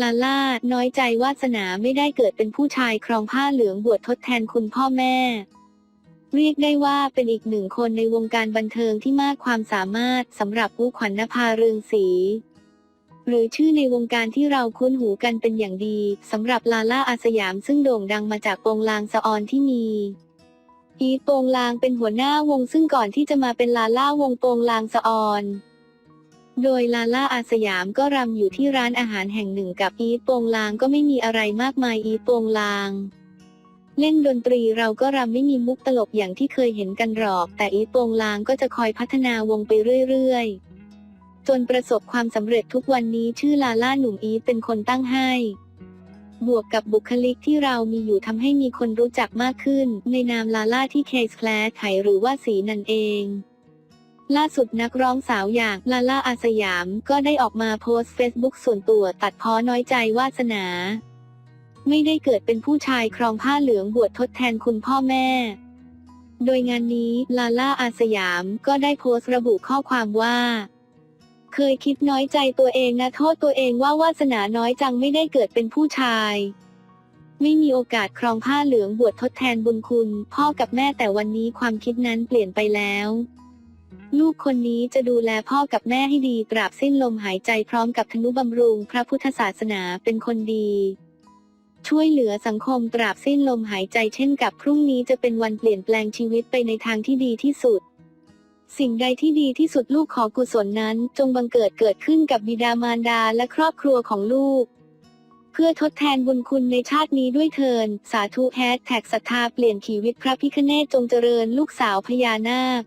ลาล่า น้อยใจวาสนาไม่ได้เกิดเป็นผู้ชายครองผ้าเหลืองบวชทดแทนคุณพ่อแม่ เรียกได้ว่าเป็นอีกหนึ่งคนในวงการบันเทิงที่มากความสามารถสำหรับผู้ขวัญนภาเรืองศรีหรือชื่อในวงการที่เราคุ้นหูกันเป็นอย่างดีสำหรับลาล่าอาสยามซึ่งโด่งดังมาจากโปงลางสะออนที่มีอีโปงลางเป็นหัวหน้าวงซึ่งก่อนที่จะมาเป็นลาล่าวงโปงลางสะออน โดยลาล่าอาสยามก็รำอยู่ที่ร้านอาหารแห่งหนึ่งกับอีทโปงลางก็ไม่มีอะไรมากมายอีทโปงลาง เล่นดนตรีเราก็รำไม่มีมุกตลกอย่างที่เคยเห็นกันหรอก แต่อีทโปงลางก็จะคอยพัฒนาวงไปเรื่อยๆ จนประสบความสำเร็จทุกวันนี้ชื่อลาล่าหนุ่มอีทเป็นคนตั้งให้บวกกับบุคลิกที่เรามีอยู่ทำให้มีคนรู้จักมากขึ้น ในนามลาล่าที่เคสแคลร์ไขหรือว่าสีนันเอง ล่าสุดนักร้องสาวอย่างลาล่าอาสยาม ก็ได้ออกมาโพสต์เฟซบุ๊กส่วนตัวตัดพ้อน้อยใจวาสนา ไม่ได้เกิดเป็นผู้ชายครองผ้าเหลืองบวชทดแทนคุณพ่อแม่ โดยงานนี้ลาล่าอาสยามก็ได้โพสต์ระบุข้อความว่า เคยคิดน้อยใจตัวเองนะโทษตัวเองว่าวาสนาน้อยจังไม่ได้เกิดเป็นผู้ชายไม่มีโอกาสครองผ้าเหลืองบวชทดแทนบุญคุณ พ่อกับแม่แต่วันนี้ความคิดนั้นเปลี่ยนไปแล้ว ลูกคนนี้จะดูแลพ่อกับแม่ให้ดีตราบสิ้นลมหายใจพร้อมกับธนุบำรุงพระพุทธศาสนาเป็นคนดี ช่วยเหลือสังคมตราบสิ้นลมหายใจเช่นกับพรุ่งนี้จะเป็นวันเปลี่ยนแปลงชีวิตไปในทางที่ดีที่สุด สิ่งใดที่ดีที่สุดลูกขอกุศลนั้น จงบังเกิดเกิดขึ้นกับบิดามารดาและครอบครัวของลูก เพื่อทดแทนบุญคุณในชาตินี้ด้วยเทินสาธุแฮชแท็กศรัทธาเปลี่ยนชีวิตพระพิคเนศจงเจริญลูกสาวพญานาค